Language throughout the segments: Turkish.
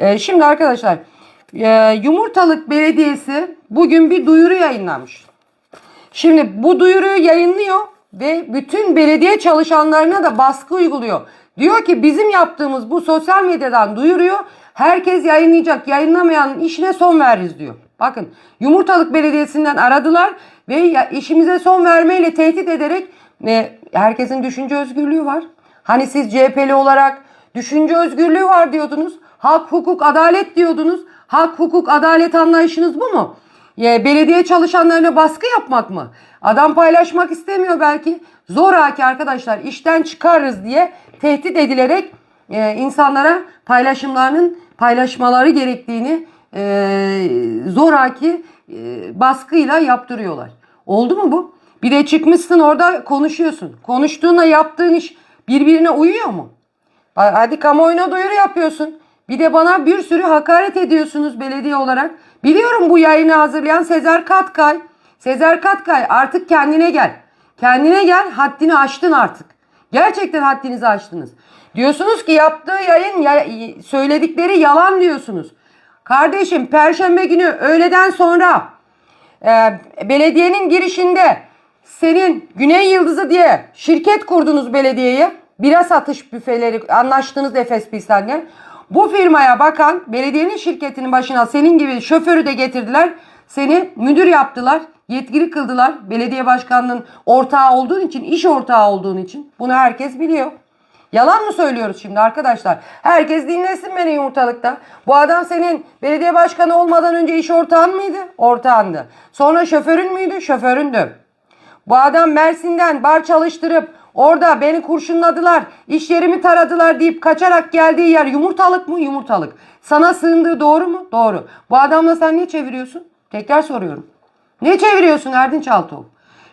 Ee, şimdi arkadaşlar e, Yumurtalık Belediyesi bugün bir duyuru yayınlamış. Şimdi bu duyuruyu yayınlıyor ve bütün belediye çalışanlarına da baskı uyguluyor. Diyor ki bizim yaptığımız bu sosyal medyadan duyuruyor. Herkes yayınlayacak. Yayınlamayanın işine son veririz diyor. Bakın Yumurtalık Belediyesi'nden aradılar ve işimize son vermeyle tehdit ederek e, herkesin düşünce özgürlüğü var. Hani siz CHP'li olarak düşünce özgürlüğü var diyordunuz. Hak, hukuk, adalet diyordunuz. Hak, hukuk, adalet anlayışınız bu mu? Ya, belediye çalışanlarına baskı yapmak mı? Adam paylaşmak istemiyor belki. Zoraki arkadaşlar işten çıkarırız diye tehdit edilerek e, insanlara paylaşımlarının paylaşmaları gerektiğini e, zoraki e, baskıyla yaptırıyorlar. Oldu mu bu? Bir de çıkmışsın orada konuşuyorsun. Konuştuğunla yaptığın iş birbirine uyuyor mu? Hadi kamuoyuna duyuru yapıyorsun. Bir de bana bir sürü hakaret ediyorsunuz belediye olarak. Biliyorum bu yayını hazırlayan Sezer Katkay. Sezer Katkay artık kendine gel. Kendine gel haddini aştın artık. Gerçekten haddinizi aştınız. Diyorsunuz ki yaptığı yayın ya- söyledikleri yalan diyorsunuz. Kardeşim perşembe günü öğleden sonra e, belediyenin girişinde senin Güney Yıldızı diye şirket kurdunuz belediyeye. Bira satış büfeleri anlaştınız Efes Pilsen'le. Bu firmaya bakan belediyenin şirketinin başına senin gibi şoförü de getirdiler. Seni müdür yaptılar. Yetkili kıldılar. Belediye başkanının ortağı olduğun için, iş ortağı olduğun için. Bunu herkes biliyor. Yalan mı söylüyoruz şimdi arkadaşlar? Herkes dinlesin beni yumurtalıkta. Bu adam senin belediye başkanı olmadan önce iş ortağın mıydı? Ortağındı. Sonra şoförün müydü? Şoföründü. Bu adam Mersin'den bar çalıştırıp orada beni kurşunladılar, iş yerimi taradılar deyip kaçarak geldiği yer yumurtalık mı? Yumurtalık. Sana sığındığı doğru mu? Doğru. Bu adamla sen ne çeviriyorsun? Tekrar soruyorum. Ne çeviriyorsun Erdinç Altuğ?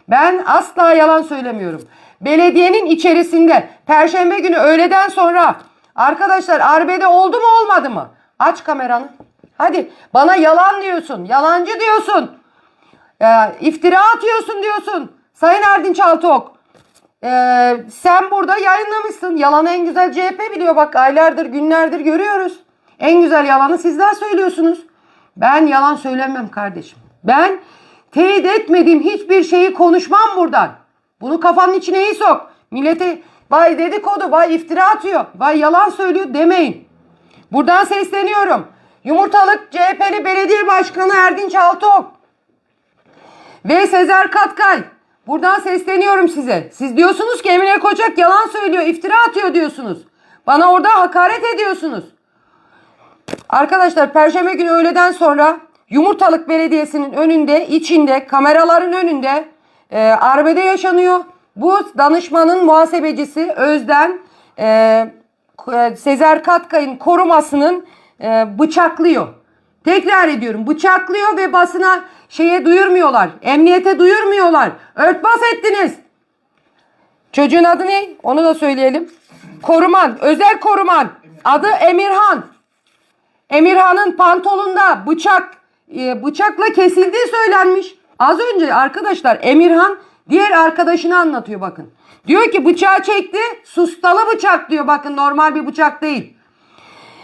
Ben asla yalan söylemiyorum. Belediyenin içerisinde perşembe günü öğleden sonra arkadaşlar arbede oldu mu olmadı mı? Aç kameranı. Hadi bana yalan diyorsun. Yalancı diyorsun. Ya, iftira atıyorsun diyorsun. Sayın Erdinç Altıok. Ee, sen burada yayınlamışsın. Yalanı en güzel CHP biliyor. Bak aylardır günlerdir görüyoruz. En güzel yalanı sizler söylüyorsunuz. Ben yalan söylemem kardeşim. Ben teyit etmediğim hiçbir şeyi konuşmam buradan. Bunu kafanın içine iyi sok. Millete vay dedikodu, vay iftira atıyor, vay yalan söylüyor demeyin. Buradan sesleniyorum. Yumurtalık CHP'li belediye başkanı Erdinç Altıok ve Sezer Katkay. Buradan sesleniyorum size. Siz diyorsunuz ki Emine Koçak yalan söylüyor, iftira atıyor diyorsunuz. Bana orada hakaret ediyorsunuz. Arkadaşlar Perşembe günü öğleden sonra Yumurtalık Belediyesi'nin önünde, içinde, kameraların önünde e, arbede yaşanıyor. Bu danışmanın muhasebecisi Özden e, e, Sezer Katkay'ın korumasının e, bıçaklıyor. Tekrar ediyorum bıçaklıyor ve basına şeye duyurmuyorlar. Emniyete duyurmuyorlar. Örtbas ettiniz. Çocuğun adı ne? Onu da söyleyelim. Koruman, özel koruman. Adı Emirhan. Emirhan'ın pantolonunda bıçak e, bıçakla kesildiği söylenmiş. Az önce arkadaşlar Emirhan diğer arkadaşını anlatıyor bakın. Diyor ki bıçağı çekti. Sustalı bıçak diyor bakın normal bir bıçak değil.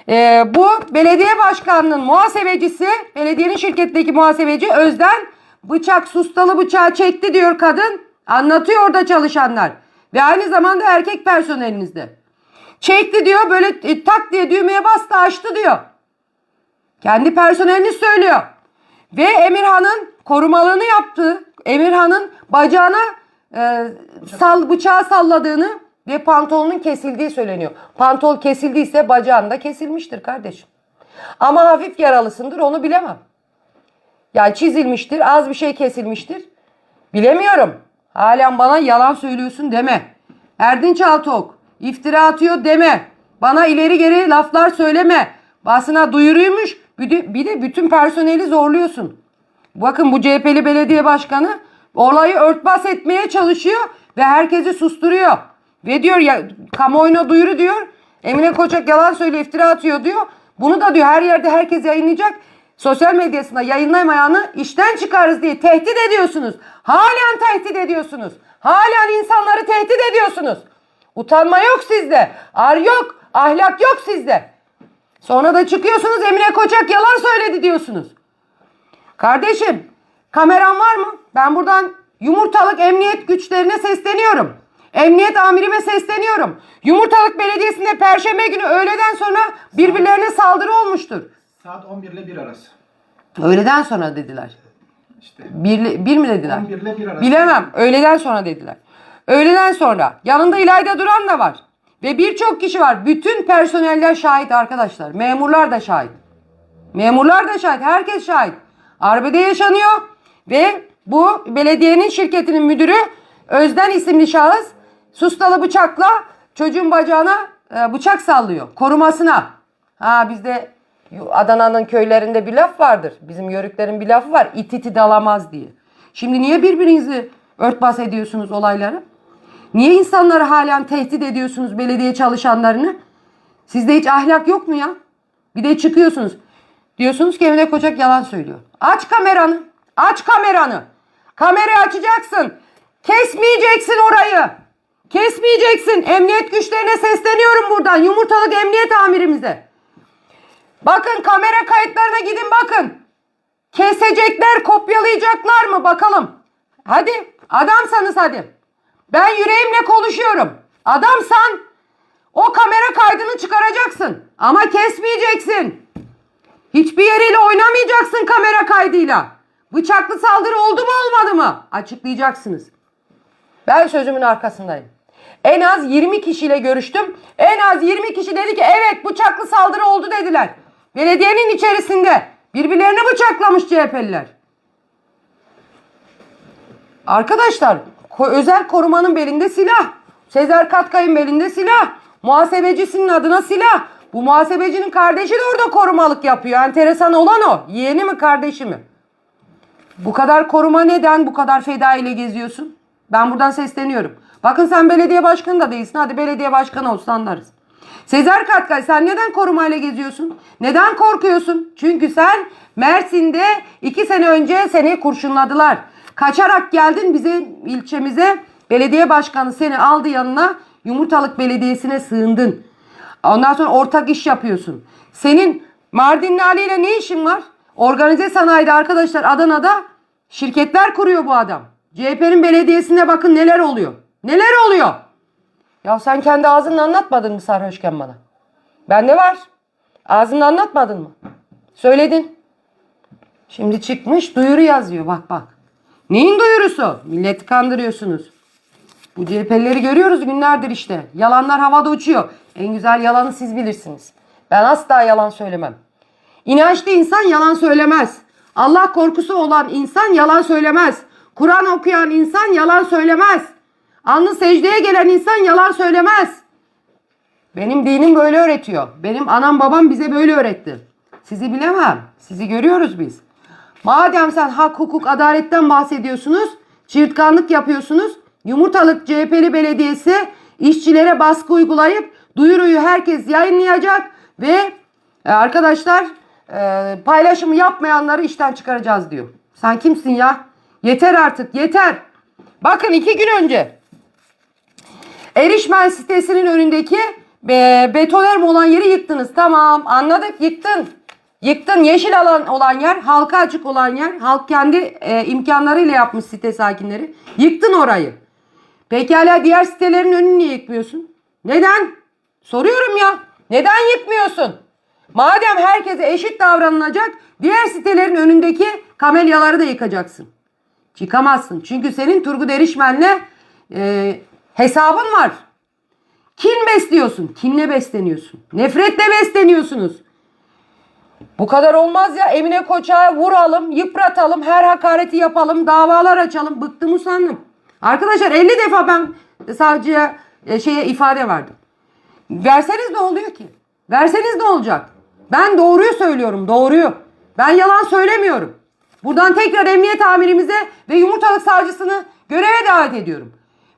Ee, bu belediye başkanının muhasebecisi, belediyenin şirketteki muhasebeci Özden bıçak, sustalı bıçağı çekti diyor kadın. Anlatıyor orada çalışanlar. Ve aynı zamanda erkek personelinizde. Çekti diyor böyle e, tak diye düğmeye bastı açtı diyor. Kendi personelini söylüyor. Ve Emirhan'ın korumalığını yaptı. Emirhan'ın bacağına e, sal, bıçağı salladığını ve pantolonun kesildiği söyleniyor. Pantol kesildiyse bacağın da kesilmiştir kardeşim. Ama hafif yaralısındır onu bilemem. Yani çizilmiştir, az bir şey kesilmiştir. Bilemiyorum. Halen bana yalan söylüyorsun deme. Erdinç Altok iftira atıyor deme. Bana ileri geri laflar söyleme. Basına duyuruymuş. Bir de bütün personeli zorluyorsun. Bakın bu CHP'li belediye başkanı olayı örtbas etmeye çalışıyor ve herkesi susturuyor. Ve diyor ya kamuoyuna duyuru diyor. Emine Koçak yalan söylüyor, iftira atıyor diyor. Bunu da diyor her yerde herkes yayınlayacak. Sosyal medyasında yayınlamayanı işten çıkarız diye tehdit ediyorsunuz. Halen tehdit ediyorsunuz. Halen insanları tehdit ediyorsunuz. Utanma yok sizde. Ar yok. Ahlak yok sizde. Sonra da çıkıyorsunuz Emine Koçak yalan söyledi diyorsunuz. Kardeşim kameran var mı? Ben buradan yumurtalık emniyet güçlerine sesleniyorum. Emniyet amirime sesleniyorum. Yumurtalık Belediyesi'nde perşembe günü öğleden sonra birbirlerine saldırı olmuştur. Saat 11 ile 1 arası. Öğleden sonra dediler. İşte Bir, bir mi dediler? 11 ile 1 arası. Bilemem. Öğleden sonra dediler. Öğleden sonra. Yanında İlayda Duran da var. Ve birçok kişi var. Bütün personeller şahit arkadaşlar. Memurlar da şahit. Memurlar da şahit. Herkes şahit. Arbede yaşanıyor. Ve bu belediyenin şirketinin müdürü Özden isimli şahıs sustalı bıçakla çocuğun bacağına e, bıçak sallıyor. Korumasına. Ha bizde Adana'nın köylerinde bir laf vardır. Bizim yörüklerin bir lafı var. İt iti dalamaz diye. Şimdi niye birbirinizi örtbas ediyorsunuz olayları? Niye insanları halen tehdit ediyorsunuz belediye çalışanlarını? Sizde hiç ahlak yok mu ya? Bir de çıkıyorsunuz. Diyorsunuz ki Emine Koçak yalan söylüyor. Aç kameranı. Aç kameranı. Kamerayı açacaksın. Kesmeyeceksin orayı. Kesmeyeceksin. Emniyet güçlerine sesleniyorum buradan. Yumurtalık emniyet amirimize. Bakın kamera kayıtlarına gidin bakın. Kesecekler, kopyalayacaklar mı bakalım. Hadi adamsanız hadi. Ben yüreğimle konuşuyorum. Adamsan o kamera kaydını çıkaracaksın. Ama kesmeyeceksin. Hiçbir yeriyle oynamayacaksın kamera kaydıyla. Bıçaklı saldırı oldu mu olmadı mı? Açıklayacaksınız. Ben sözümün arkasındayım. En az 20 kişiyle görüştüm. En az 20 kişi dedi ki evet bıçaklı saldırı oldu dediler. Belediyenin içerisinde birbirlerini bıçaklamış CHP'liler. Arkadaşlar özel korumanın belinde silah. Sezer Katkay'ın belinde silah. Muhasebecisinin adına silah. Bu muhasebecinin kardeşi de orada korumalık yapıyor. Enteresan olan o. Yeğeni mi kardeşi mi? Bu kadar koruma neden bu kadar feda ile geziyorsun? Ben buradan sesleniyorum. Bakın sen belediye başkanı da değilsin. Hadi belediye başkanı olsun anlarız. Sezer Katkay sen neden korumayla geziyorsun? Neden korkuyorsun? Çünkü sen Mersin'de iki sene önce seni kurşunladılar. Kaçarak geldin bize ilçemize. Belediye başkanı seni aldı yanına. Yumurtalık Belediyesi'ne sığındın. Ondan sonra ortak iş yapıyorsun. Senin Mardinli Ali ile ne işin var? Organize sanayide arkadaşlar Adana'da şirketler kuruyor bu adam. CHP'nin belediyesine bakın neler oluyor. Neler oluyor? Ya sen kendi ağzınla anlatmadın mı sarhoşken bana? Bende var. Ağzınla anlatmadın mı? Söyledin. Şimdi çıkmış duyuru yazıyor bak bak. Neyin duyurusu? Milleti kandırıyorsunuz. Bu CHP'lileri görüyoruz günlerdir işte. Yalanlar havada uçuyor. En güzel yalanı siz bilirsiniz. Ben asla yalan söylemem. İnançlı insan yalan söylemez. Allah korkusu olan insan yalan söylemez. Kur'an okuyan insan yalan söylemez. Alnı secdeye gelen insan yalan söylemez. Benim dinim böyle öğretiyor. Benim anam babam bize böyle öğretti. Sizi bilemem. Sizi görüyoruz biz. Madem sen hak, hukuk, adaletten bahsediyorsunuz, çırtkanlık yapıyorsunuz, Yumurtalık CHP'li belediyesi işçilere baskı uygulayıp duyuruyu herkes yayınlayacak ve e, arkadaşlar e, paylaşımı yapmayanları işten çıkaracağız diyor. Sen kimsin ya? Yeter artık yeter. Bakın iki gün önce Erişmen sitesinin önündeki be, betonarm olan yeri yıktınız. Tamam anladık yıktın. Yıktın yeşil alan olan yer, halka açık olan yer. Halk kendi e, imkanlarıyla yapmış site sakinleri. Yıktın orayı. Pekala diğer sitelerin önünü niye yıkmıyorsun? Neden? Soruyorum ya. Neden yıkmıyorsun? Madem herkese eşit davranılacak, diğer sitelerin önündeki kamelyaları da yıkacaksın. Çıkamazsın. Çünkü senin Turgut Erişmen'le e, hesabın var. Kin besliyorsun. Kinle besleniyorsun. Nefretle besleniyorsunuz. Bu kadar olmaz ya. Emine Koç'a vuralım, yıpratalım, her hakareti yapalım, davalar açalım. Bıktım usandım. Arkadaşlar 50 defa ben savcıya e, şeye ifade verdim. Verseniz ne oluyor ki? Verseniz ne olacak? Ben doğruyu söylüyorum, doğruyu. Ben yalan söylemiyorum. Buradan tekrar emniyet amirimize ve yumurtalık savcısını göreve davet ediyorum.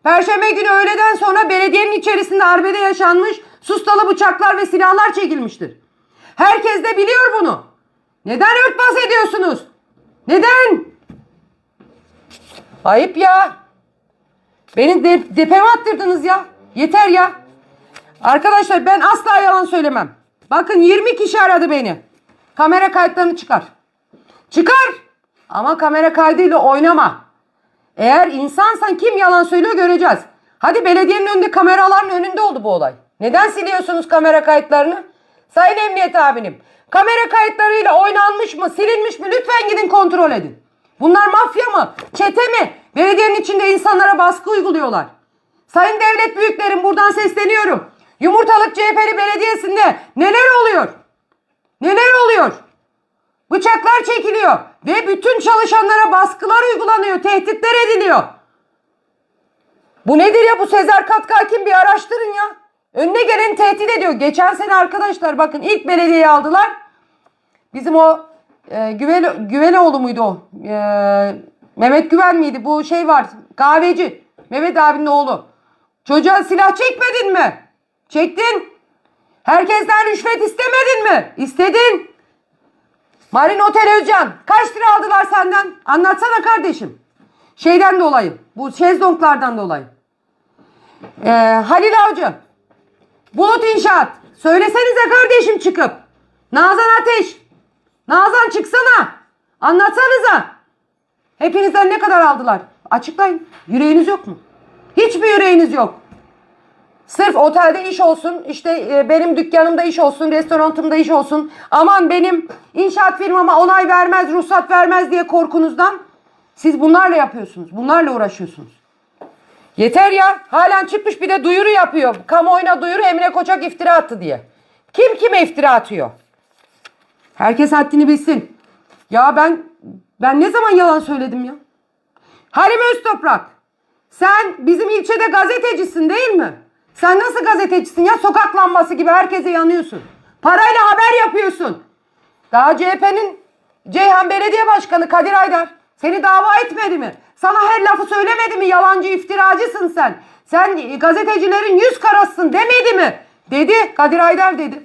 Perşembe günü öğleden sonra belediyenin içerisinde arbede yaşanmış sustalı bıçaklar ve silahlar çekilmiştir. Herkes de biliyor bunu. Neden örtbas ediyorsunuz? Neden? Ayıp ya. Beni de, depeme attırdınız ya. Yeter ya. Arkadaşlar ben asla yalan söylemem. Bakın 20 kişi aradı beni. Kamera kayıtlarını çıkar. Çıkar. Ama kamera kaydıyla oynama. Eğer insansan kim yalan söylüyor göreceğiz. Hadi belediyenin önünde kameraların önünde oldu bu olay. Neden siliyorsunuz kamera kayıtlarını? Sayın Emniyet abinim. Kamera kayıtlarıyla oynanmış mı, silinmiş mi lütfen gidin kontrol edin. Bunlar mafya mı? Çete mi? Belediyenin içinde insanlara baskı uyguluyorlar. Sayın devlet büyüklerim buradan sesleniyorum. Yumurtalık CHP'li belediyesinde neler oluyor? Neler oluyor? Bıçaklar çekiliyor ve bütün çalışanlara baskılar uygulanıyor, tehditler ediliyor. Bu nedir ya bu Sezer Katkay kim bir araştırın ya. Önüne geleni tehdit ediyor. Geçen sene arkadaşlar bakın ilk belediyeyi aldılar. Bizim o e, Güvele, Güveleoğlu muydu o? E, Mehmet Güven miydi? Bu şey var kahveci. Mehmet abinin oğlu. Çocuğa silah çekmedin mi? Çektin. Herkesten rüşvet istemedin mi? İstedin. Marin Otel Özcan kaç lira aldılar senden? Anlatsana kardeşim. Şeyden dolayı. Bu şezlonglardan dolayı. Ee, Halil Avcı. Bulut İnşaat. Söylesenize kardeşim çıkıp. Nazan Ateş. Nazan çıksana. Anlatsanıza. Hepinizden ne kadar aldılar? Açıklayın. Yüreğiniz yok mu? Hiçbir yüreğiniz yok. Sırf otelde iş olsun, işte e, benim dükkanımda iş olsun, restoranımda iş olsun. Aman benim inşaat firmama onay vermez, ruhsat vermez diye korkunuzdan siz bunlarla yapıyorsunuz. Bunlarla uğraşıyorsunuz. Yeter ya. Halen çıkmış bir de duyuru yapıyor. Kamuoyuna duyuru Emre Koçak iftira attı diye. Kim kime iftira atıyor? Herkes haddini bilsin. Ya ben ben ne zaman yalan söyledim ya? Halim Öztoprak. Sen bizim ilçede gazetecisin değil mi? Sen nasıl gazetecisin ya? Sokak lambası gibi herkese yanıyorsun. Parayla haber yapıyorsun. Daha CHP'nin Ceyhan Belediye Başkanı Kadir Aydar seni dava etmedi mi? Sana her lafı söylemedi mi? Yalancı iftiracısın sen. Sen gazetecilerin yüz karasısın demedi mi? Dedi. Kadir Aydar dedi.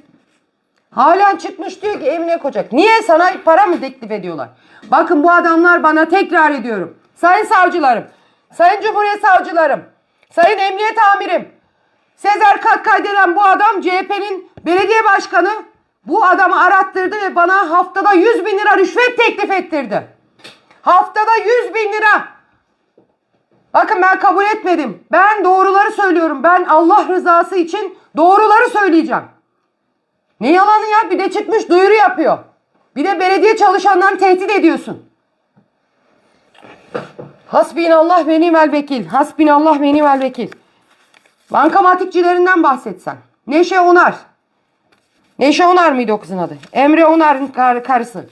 Halen çıkmış diyor ki Emine Koçak. Niye sana para mı teklif ediyorlar? Bakın bu adamlar bana tekrar ediyorum. Sayın savcılarım, sayın cumhuriyet savcılarım, sayın emniyet amirim. Sezer Katkay denen bu adam CHP'nin belediye başkanı. Bu adamı arattırdı ve bana haftada 100 bin lira rüşvet teklif ettirdi. Haftada 100 bin lira. Bakın ben kabul etmedim. Ben doğruları söylüyorum. Ben Allah rızası için doğruları söyleyeceğim. Ne yalanı ya? Bir de çıkmış duyuru yapıyor. Bir de belediye çalışanlarını tehdit ediyorsun. Hasbinallah ve nimel vekil. Hasbinallah ve nimel vekil. Bankamatikçilerinden bahsetsen. Neşe Onar. Neşe Onar mıydı o kızın adı? Emre Onar'ın kar- karısı.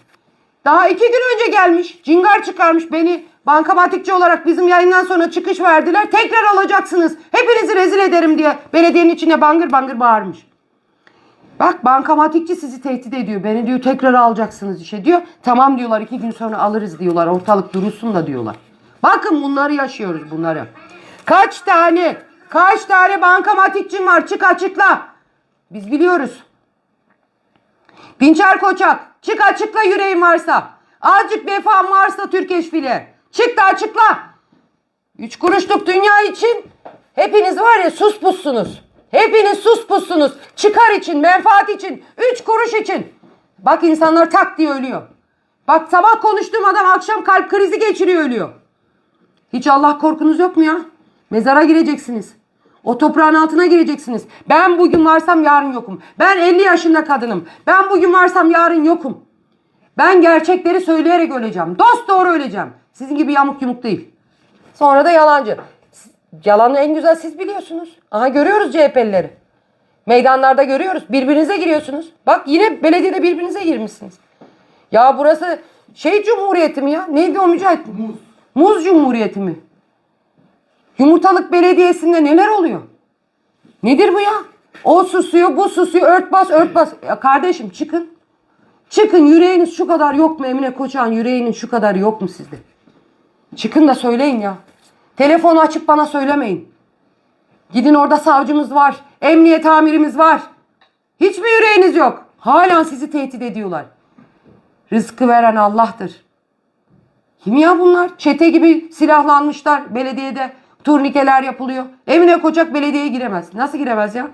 Daha iki gün önce gelmiş. Cingar çıkarmış beni bankamatikçi olarak bizim yayından sonra çıkış verdiler. Tekrar alacaksınız. Hepinizi rezil ederim diye belediyenin içine bangır bangır bağırmış. Bak bankamatikçi sizi tehdit ediyor. Beni diyor tekrar alacaksınız işe diyor. Tamam diyorlar iki gün sonra alırız diyorlar. Ortalık durulsun da diyorlar. Bakın bunları yaşıyoruz bunları. Kaç tane kaç tane bankamatikçin var çık açıkla. Biz biliyoruz. Dinçer Koçak çık açıkla yüreğin varsa. Azıcık vefan varsa Türk eşfile. Çık da açıkla. Üç kuruşluk dünya için hepiniz var ya sus pussunuz. Hepiniz sus pussunuz. Çıkar için, menfaat için, üç kuruş için. Bak insanlar tak diye ölüyor. Bak sabah konuştuğum adam akşam kalp krizi geçiriyor ölüyor. Hiç Allah korkunuz yok mu ya? Mezara gireceksiniz. O toprağın altına gireceksiniz. Ben bugün varsam yarın yokum. Ben 50 yaşında kadınım. Ben bugün varsam yarın yokum. Ben gerçekleri söyleyerek öleceğim. Dost doğru öleceğim. Sizin gibi yamuk yumuk değil. Sonra da yalancı. Yalanı en güzel siz biliyorsunuz. Aha görüyoruz CHP'lileri. Meydanlarda görüyoruz. Birbirinize giriyorsunuz. Bak yine belediyede birbirinize girmişsiniz. Ya burası şey cumhuriyeti mi ya? Neydi o Mücahit? Muz. Muz cumhuriyeti mi? Yumurtalık belediyesinde neler oluyor? Nedir bu ya? O susuyor, bu susuyor, örtbas, örtbas. Ya kardeşim çıkın. Çıkın yüreğiniz şu kadar yok mu Emine Koçak'ın yüreğinin şu kadar yok mu sizde? Çıkın da söyleyin ya. Telefonu açıp bana söylemeyin. Gidin orada savcımız var. Emniyet amirimiz var. Hiç mi yüreğiniz yok? Halen sizi tehdit ediyorlar. Rızkı veren Allah'tır. Kim ya bunlar? Çete gibi silahlanmışlar belediyede. Turnikeler yapılıyor. Emine Koçak belediyeye giremez. Nasıl giremez ya?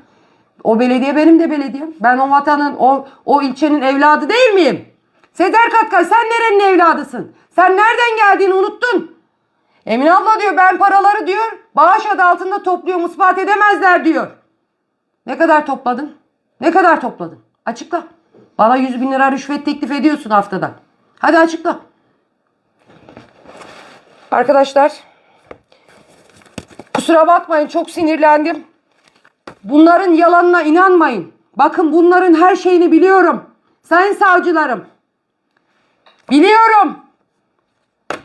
O belediye benim de belediyem. Ben o vatanın, o, o ilçenin evladı değil miyim? Sezer Katkay sen nerenin evladısın? Sen nereden geldiğini unuttun. Emine abla diyor ben paraları diyor bağış adı altında topluyorum ispat edemezler diyor. Ne kadar topladın? Ne kadar topladın? Açıkla. Bana 100 bin lira rüşvet teklif ediyorsun haftada. Hadi açıkla. Arkadaşlar kusura bakmayın çok sinirlendim. Bunların yalanına inanmayın. Bakın bunların her şeyini biliyorum. Sayın savcılarım. Biliyorum.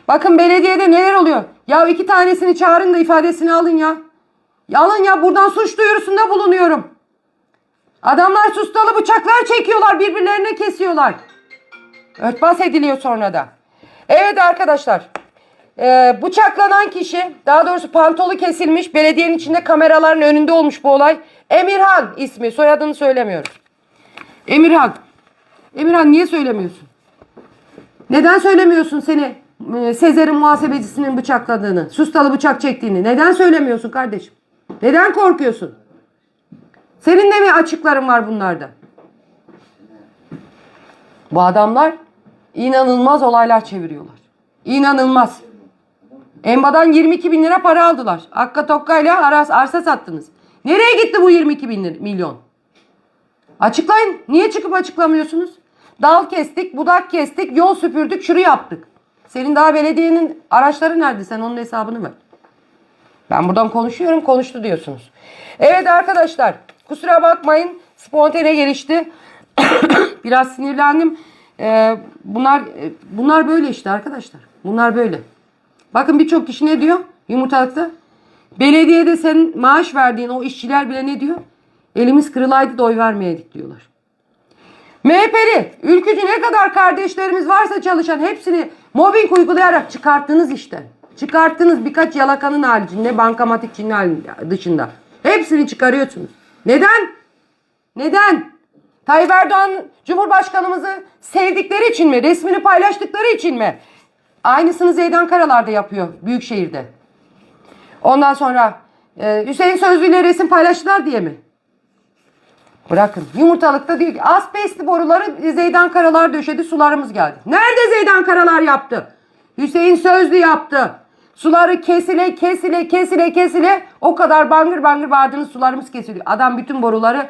Bakın belediyede neler oluyor. Ya iki tanesini çağırın da ifadesini alın ya. Ya alın ya buradan suç duyurusunda bulunuyorum. Adamlar sustalı bıçaklar çekiyorlar birbirlerine kesiyorlar. Örtbas ediliyor sonra da. Evet arkadaşlar. Ee, bıçaklanan kişi daha doğrusu pantolu kesilmiş belediyenin içinde kameraların önünde olmuş bu olay. Emirhan ismi soyadını söylemiyorum. Emirhan. Emirhan niye söylemiyorsun? Neden söylemiyorsun seni e, Sezer'in muhasebecisinin bıçakladığını, sustalı bıçak çektiğini? Neden söylemiyorsun kardeşim? Neden korkuyorsun? Senin de mi açıkların var bunlarda? Bu adamlar inanılmaz olaylar çeviriyorlar. İnanılmaz. Emba'dan 22 bin lira para aldılar. Akka tokkayla aras, arsa sattınız. Nereye gitti bu 22 bin lira- milyon? Açıklayın. Niye çıkıp açıklamıyorsunuz? Dal kestik, budak kestik, yol süpürdük, şunu yaptık. Senin daha belediyenin araçları nerede? Sen onun hesabını ver. Ben buradan konuşuyorum, konuştu diyorsunuz. Evet arkadaşlar, kusura bakmayın. Spontane gelişti. Biraz sinirlendim. Ee, bunlar e, bunlar böyle işte arkadaşlar. Bunlar böyle. Bakın birçok kişi ne diyor yumurtalıkta? Belediyede senin maaş verdiğin o işçiler bile ne diyor? Elimiz kırılaydı da oy vermeyeydik diyorlar. MHP'li, ülkücü ne kadar kardeşlerimiz varsa çalışan hepsini mobbing uygulayarak çıkarttınız işte. Çıkarttınız birkaç yalakanın haricinde bankamatikçinin halinde- dışında. Hepsini çıkarıyorsunuz. Neden? Neden? Tayyip Erdoğan Cumhurbaşkanımızı sevdikleri için mi? Resmini paylaştıkları için mi? Aynısını Zeydan Karalar da yapıyor Büyükşehir'de. Ondan sonra e, Hüseyin Sözlü ile resim paylaştılar diye mi? Bırakın. Yumurtalıkta diyor ki asbestli boruları Zeydan Karalar döşedi sularımız geldi. Nerede Zeydan Karalar yaptı? Hüseyin Sözlü yaptı. Suları kesile kesile kesile kesile o kadar bangır bangır bağırdınız sularımız kesiliyor. Adam bütün boruları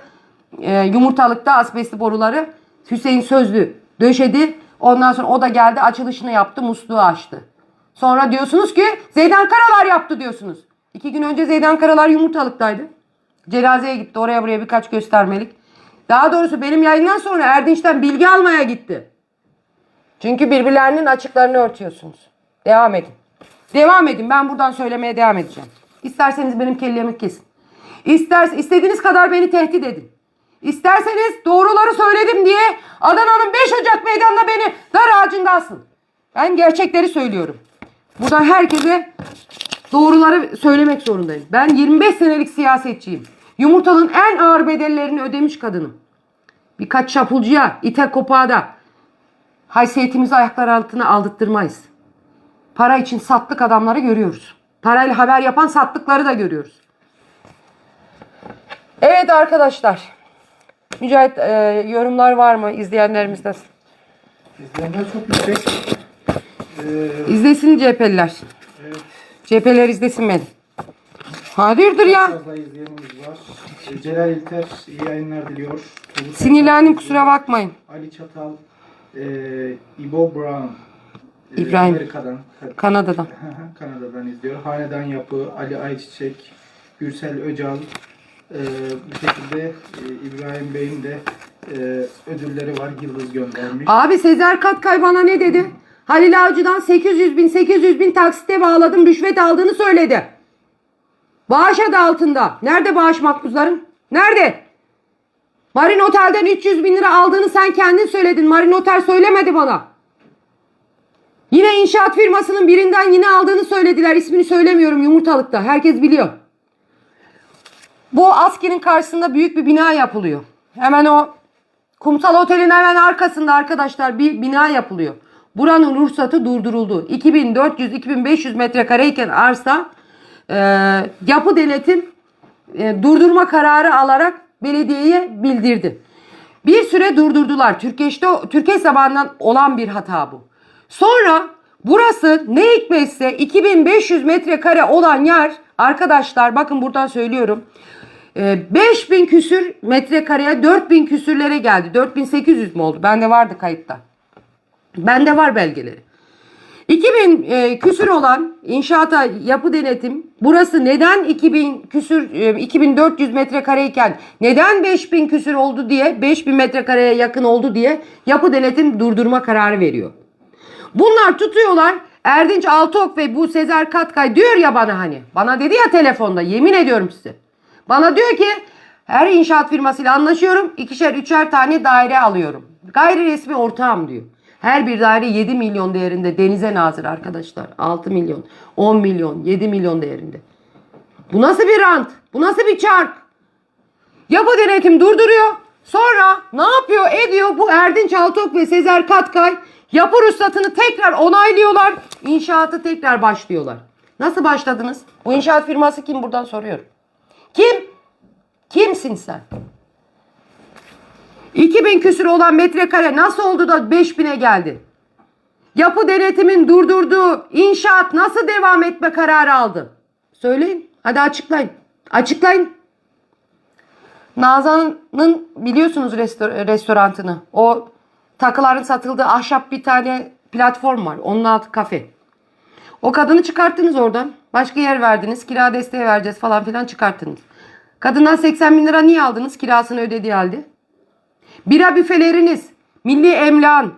e, yumurtalıkta asbestli boruları Hüseyin Sözlü döşedi. Ondan sonra o da geldi açılışını yaptı musluğu açtı. Sonra diyorsunuz ki Zeydan Karalar yaptı diyorsunuz. İki gün önce Zeydan Karalar yumurtalıktaydı. Cenazeye gitti. Oraya buraya birkaç göstermelik. Daha doğrusu benim yayından sonra Erdinç'ten bilgi almaya gitti. Çünkü birbirlerinin açıklarını örtüyorsunuz. Devam edin. Devam edin. Ben buradan söylemeye devam edeceğim. İsterseniz benim kellemi kesin. İster, istediğiniz kadar beni tehdit edin. İsterseniz doğruları söyledim diye Adana'nın 5 Ocak meydanında beni dar ağacında asın. Ben gerçekleri söylüyorum. Buradan herkese doğruları söylemek zorundayım. Ben 25 senelik siyasetçiyim. Yumurtalığın en ağır bedellerini ödemiş kadınım. Birkaç çapulcuya, ite kopağa da haysiyetimizi ayaklar altına aldırtmayız. Para için sattık adamları görüyoruz. Parayla haber yapan sattıkları da görüyoruz. Evet arkadaşlar. Mücahit e, yorumlar var mı izleyenlerimizden? İzleyenler çok yüksek. Ee, İzlesin CHP'liler. evet, CHP'ler izlesin beni. Hayırdır ya? fazla izleyenimiz var. Ee, Celal İlter iyi yayınlar diliyor. Ulu Sinirlendim kusura bakmayın. Ali Çatal, e, İbo Brown. e, İbrahim. Amerika'dan, Kanada'dan. Kanada'dan izliyor. Hanedan Yapı, Ali Ayçiçek, Gürsel Öcal. E, bu şekilde e, İbrahim Bey'in de e, ödülleri var. Yıldız göndermiş. Abi Sezer Katkay bana ne dedi? Halil Avcı'dan 800 bin 800 bin taksite bağladım rüşvet aldığını söyledi. Bağış adı altında. Nerede bağış makbuzların? Nerede? Marin Otel'den 300 bin lira aldığını sen kendin söyledin. Marin Otel söylemedi bana. Yine inşaat firmasının birinden yine aldığını söylediler. İsmini söylemiyorum yumurtalıkta. Herkes biliyor. Bu Aski'nin karşısında büyük bir bina yapılıyor. Hemen o Kumsal Otel'in hemen arkasında arkadaşlar bir bina yapılıyor. Buranın ruhsatı durduruldu. 2400-2500 metrekareyken arsa e, yapı denetim e, durdurma kararı alarak belediyeye bildirdi. Bir süre durdurdular. Türkeş'te Türkeş zamanından olan bir hata bu. Sonra burası ne hikmetse 2500 metrekare olan yer arkadaşlar bakın buradan söylüyorum. E, 5000 küsür metrekareye 4000 küsürlere geldi. 4800 mü oldu? Bende vardı kayıtta. Bende var belgeleri. 2000 e, küsür olan inşaata yapı denetim burası neden 2000 küsür e, 2400 metrekareyken neden 5000 küsür oldu diye 5000 metrekareye yakın oldu diye yapı denetim durdurma kararı veriyor. Bunlar tutuyorlar Erdinç Altok ve bu Sezer Katkay diyor ya bana hani bana dedi ya telefonda yemin ediyorum size. Bana diyor ki her inşaat firmasıyla anlaşıyorum ikişer üçer tane daire alıyorum. Gayri resmi ortağım diyor. Her bir daire 7 milyon değerinde denize nazır arkadaşlar. 6 milyon, 10 milyon, 7 milyon değerinde. Bu nasıl bir rant? Bu nasıl bir çark? Yapı denetim durduruyor. Sonra ne yapıyor ediyor bu Erdinç Altok ve Sezer Katkay yapı ruhsatını tekrar onaylıyorlar. İnşaatı tekrar başlıyorlar. Nasıl başladınız? Bu inşaat firması kim buradan soruyorum. Kim? Kimsin sen? 2000 küsür olan metrekare nasıl oldu da 5000'e geldi? Yapı denetimin durdurduğu inşaat nasıl devam etme kararı aldı? Söyleyin. Hadi açıklayın. Açıklayın. Nazan'ın biliyorsunuz restor- restorantını. O takıların satıldığı ahşap bir tane platform var. Onun altı kafe. O kadını çıkarttınız oradan. Başka yer verdiniz. Kira desteği vereceğiz falan filan çıkarttınız. Kadından 80 bin lira niye aldınız? Kirasını ödediği halde. Bira büfeleriniz, milli emlakın,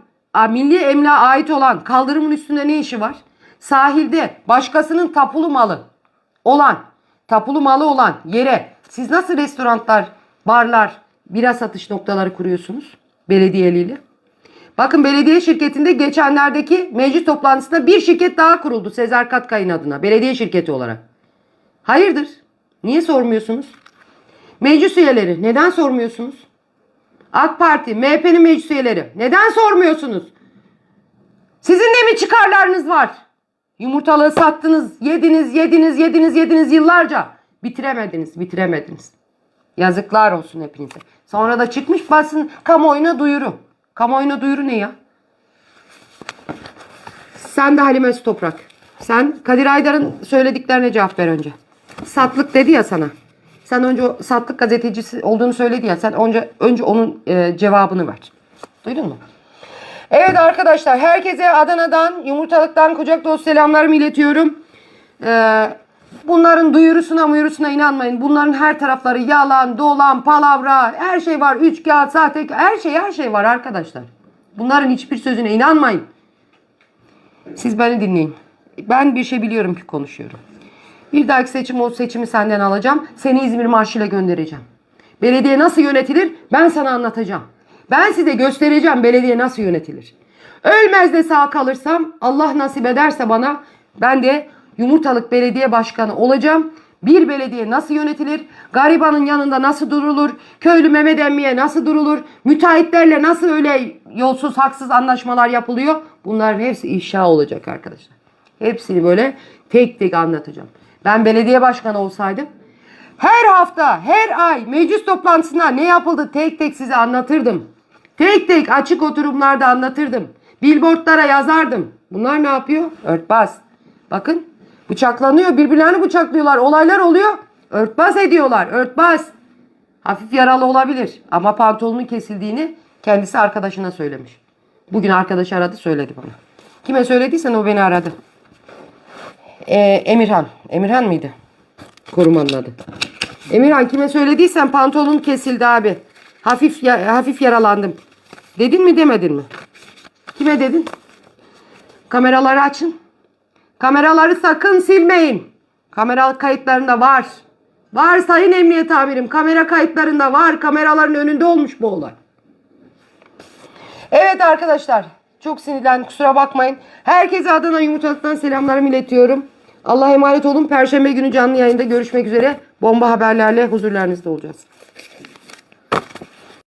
milli emlağa ait olan kaldırımın üstünde ne işi var? Sahilde başkasının tapulu malı olan, tapulu malı olan yere siz nasıl restoranlar, barlar, bira satış noktaları kuruyorsunuz belediyeliyle? Bakın belediye şirketinde geçenlerdeki meclis toplantısında bir şirket daha kuruldu Sezer Katkay'ın adına belediye şirketi olarak. Hayırdır? Niye sormuyorsunuz? Meclis üyeleri neden sormuyorsunuz? AK Parti, MHP'nin meclis üyeleri neden sormuyorsunuz? Sizin de mi çıkarlarınız var? Yumurtalığı sattınız, yediniz, yediniz, yediniz, yediniz yıllarca. Bitiremediniz, bitiremediniz. Yazıklar olsun hepinize. Sonra da çıkmış basın kamuoyuna duyuru. Kamuoyuna duyuru ne ya? Sen de Halime Toprak. Sen Kadir Aydar'ın söylediklerine cevap ver önce. Satlık dedi ya sana. Sen önce o satlık gazetecisi olduğunu söyledi ya. Sen önce önce onun e, cevabını ver. Duydun mu? Evet arkadaşlar herkese Adana'dan, Yumurtalık'tan kucak dolusu selamlarımı iletiyorum. Ee, bunların duyurusuna muyurusuna inanmayın. Bunların her tarafları yalan, dolan, palavra, her şey var. Üç kağıt, sahte, her şey her şey var arkadaşlar. Bunların hiçbir sözüne inanmayın. Siz beni dinleyin. Ben bir şey biliyorum ki konuşuyorum. Bir dahaki seçim o seçimi senden alacağım. Seni İzmir Marşı'yla göndereceğim. Belediye nasıl yönetilir ben sana anlatacağım. Ben size göstereceğim belediye nasıl yönetilir. Ölmez de sağ kalırsam Allah nasip ederse bana ben de Yumurtalık Belediye Başkanı olacağım. Bir belediye nasıl yönetilir? Garibanın yanında nasıl durulur? Köylü Mehmet Emmi'ye nasıl durulur? Müteahhitlerle nasıl öyle yolsuz haksız anlaşmalar yapılıyor? Bunların hepsi ifşa olacak arkadaşlar. Hepsini böyle tek tek anlatacağım. Ben belediye başkanı olsaydım her hafta, her ay meclis toplantısında ne yapıldı tek tek size anlatırdım. Tek tek açık oturumlarda anlatırdım. Billboardlara yazardım. Bunlar ne yapıyor? Örtbas. Bakın bıçaklanıyor. Birbirlerini bıçaklıyorlar. Olaylar oluyor. Örtbas ediyorlar. Örtbas. Hafif yaralı olabilir. Ama pantolonun kesildiğini kendisi arkadaşına söylemiş. Bugün arkadaşı aradı söyledi bana. Kime söylediysen o beni aradı. Ee, Emirhan. Emirhan mıydı? Korumanın adı. Emirhan kime söylediysen pantolonun kesildi abi. Hafif ya- hafif yaralandım. Dedin mi demedin mi? Kime dedin? Kameraları açın. Kameraları sakın silmeyin. Kamera kayıtlarında var. Var sayın emniyet amirim. Kamera kayıtlarında var. Kameraların önünde olmuş bu olay. Evet arkadaşlar. Çok sinirlendim kusura bakmayın. Herkese Adana Yumurtalık'tan selamlarımı iletiyorum. Allah'a emanet olun. Perşembe günü canlı yayında görüşmek üzere. Bomba haberlerle huzurlarınızda olacağız.